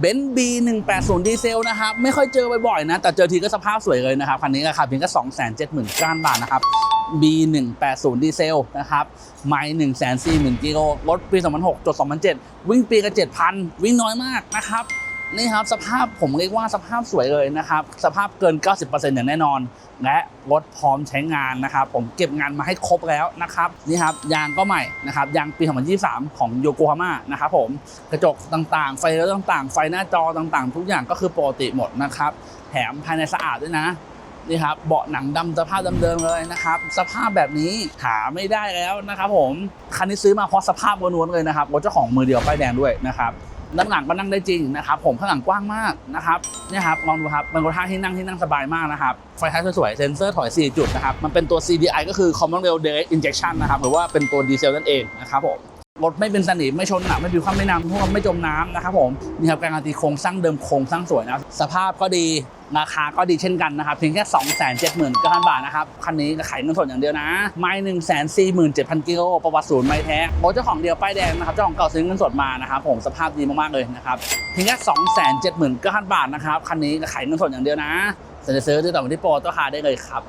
เบนซ์บีหนึ่งแปดศูนย์ดีเซลนะครับไม่ค่อยเจอบ่อยๆนะ แต่เจอทีก็สภาพสวยเลยนะครับ คันนี้ราคาเพียงแค่สองแสนเจ็ดหมื่นก้านบาทนะครับ B 1 8 0ดีเซลนะครับไม่1 4 0 0 0 0กิโลรถปี 2006จด2007 วิ่งปีกับ7,000 วิ่งน้อยมากนะครับ นี่ครับสภาพผมเรียกว่าสภาพสวยเลยนะครับ สภาพเกิน 90%อย่างแน่นอน และรถพร้อมใช้งานนะครับ ผมเก็บงานมาให้ครบแล้วนะครับนี่ครับยางก็ใหม่นะครับยางปี 2023 ของโยโกฮาม่านะครับผมกระจกต่างๆ ไฟเลี้ยวต่างๆ ไฟหน้าจอต่างๆ ทุกอย่างก็คือปกติหมดนะครับแถมภายในสะอาดด้วยนะนี่ครับเบาะหนังดำสภาพเดิมๆเลยนะครับ สภาพแบบนี้หาไม่ได้แล้วนะครับผมคันนี้ซื้อมาเพราะสภาพล้วนๆเลยนะครับรถเจ้าของมือเดียวป้ายแดงด้วยนะครับ ด้านหลังก็นั่งได้จริงนะครับผมข้างหลังกว้างมากนะครับเนี่ยครับลองดูครับเป็นรถท่าที่นั่งที่นั่งสบายมากนะครับไฟท้ายสวยๆเซ็นเซอร์ถอย 4 จุดนะครับมันเป็นตัว CDI ก็คือ Common Rail Direct Injection นะครับหรือว่าเป็นตัวดีเซลนั่นเองนะครับผมรถไม่เป็นสนิมไม่ชนหนักไม่ผิวความไม่น้ำท่วมไม่จมน้ำนะครับผมนี่ครับการันตีโครงสร้างเดิมโครงสร้างสวยนะสภาพก็ดี ราคาก็ดีเช่นกันนะครับเพียงแค่ 2 7 9 0 0 0 บาทนะครับ คันนี้จะขายเงินสดอย่างเดียวนะ ไม่1 4 7 0 0 0 กิโลประวัติศูนย์ไม่แท้รถเจ้าของเดียวป้ายแดงนะครับ เจ้าของเก่าซื้อเงินสดมานะครับผมสภาพดีมากๆเลยนะครับเพียงแค่ 2 7 9 0 0 0 บาทนะครับ คันนี้จะขายเงินสดอย่างเดียวนะจะซื้อติดต่อมาที่โปรโตคาร์ได้เลยครับ